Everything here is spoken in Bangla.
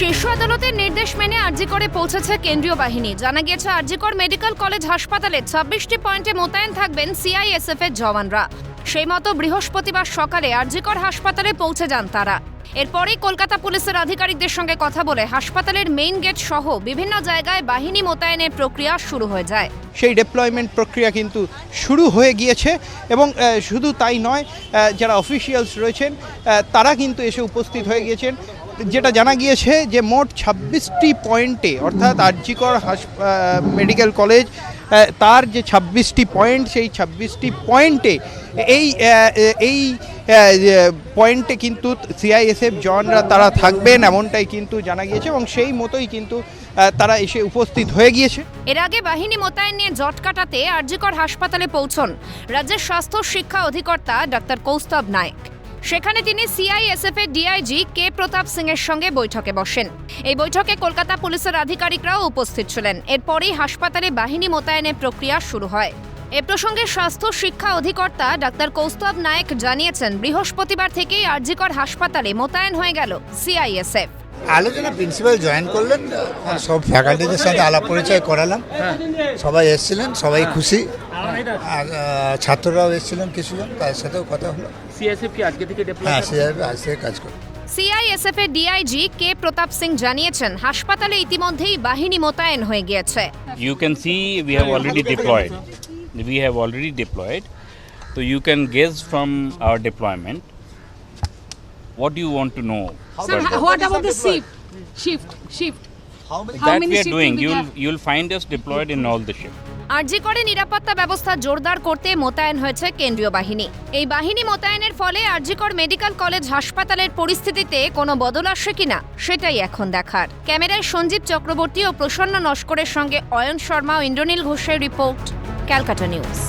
শীর্ষ আদালতের নির্দেশ মেনে আরজিকরে পৌঁছেছে কেন্দ্রীয় বাহিনী। জানা গিয়েছে আরজিকর মেডিকেল কলেজ হাসপাতালে ছাব্বিশটি পয়েন্টে মোতায়েন থাকবেন সিআইএসএফ এর জওয়ানরা। সেই মতো বৃহস্পতিবার সকালে আরজিকর হাসপাতালে পৌঁছে যান তারা। এরপরেই কলকাতা পুলিশের আধিকারিকদের সঙ্গে কথা বলে হাসপাতালের মেইন গেট সহ বিভিন্ন জায়গায় বাহিনী মোতায়েনের প্রক্রিয়া শুরু হয়ে যায়। সেই ডেপ্লয়মেন্ট প্রক্রিয়া কিন্তু শুরু হয়ে গিয়েছে এবং শুধু তাই নয় যারা অফিসিয়ালস রয়েছেন তারা কিন্তু এসে উপস্থিত হয়ে গিয়েছেন। যেটা জানা গিয়েছে যে মোট ছাব্বিশটি পয়েন্টে, অর্থাৎ আরজিকর মেডিকেল কলেজ তার যে ছাব্বিশটি পয়েন্ট, সেই ছাব্বিশটি পয়েন্টে এই এই পয়েন্টে কিন্তু সিআইএসএফ জওয়ানরা তারা থাকবেন এমনটাই কিন্তু জানা গিয়েছে এবং সেই মতোই কিন্তু তারা এসে উপস্থিত হয়ে গিয়েছে। এর আগে বাহিনী মোতায়েন নিয়ে জট কাটাতে আরজিকর হাসপাতালে পৌঁছন রাজ্যের স্বাস্থ্য শিক্ষা অধিকর্তা ডাক্তার কৌস্তব নায়েক। সেখানে তিনি সিআইএসএফ এর ডিআইজি কে প্রতাপ সিং এর সঙ্গে বৈঠকে বসেন। এই বৈঠকে কলকাতা পুলিশের আধিকারিকরাও উপস্থিত ছিলেন। এরপরেই হাসপাতালে বাহিনী মোতায়েনের প্রক্রিয়া শুরু হয়। এ প্রসঙ্গে স্বাস্থ্য, শিক্ষা অধিকর্তা ডাক্তার কৌস্তব নায়েক জানিয়েছেন, বৃহস্পতিবার থেকেই আরজিকর হাসপাতালে মোতায়েন হয়ে গেল সিআইএসএফ আলোচনা প্রিন্সিপাল জয়েন করলেন আর সব ফ্যাকাল্টিদের সাথে আলাপ পরিচয় করালাম। সবাই এসেছিলেন সবাই খুশি। আর ছাত্ররাও এসেছিলেন কিছুজন তাদের সাথেও কথা হলো। সিএসএফ কি আজকে থেকে ডেভেলপ হ্যাঁ সে আজ থেকে কাজ করে সিআইএসএফ এর ডিআইজি কে প্রতাপ সিং জানিয়েছেন হাসপাতালে ইতিমধ্যেই বাহিনী মোতায়েন হয়ে গিয়েছে। You can see we have already deployed We have already deployed তো you can guess from our deployment. What do you want to know. Sir, what about the shift? Shift, shift. How many? that many we are doing. You'll you'll find us deployed in all the shift. RG করে নিরাপত্তা ব্যবস্থা জোরদার করতে মোতায়েন হয়েছে কেন্দ্রীয় বাহিনী এই বাহিনী মোতায়েনের ফলে আরজিকর মেডিকেল কলেজ হাসপাতালের পরিস্থিতিতে কোনো বদল আসে কিনা সেটাই এখন দেখার ক্যামেরায় সঞ্জীব চক্রবর্তী ও প্রসন্ন নস্করের সঙ্গে অয়ন শর্মা ও ইন্দ্রনীল ঘোষের রিপোর্ট ক্যালকাটা নিউজ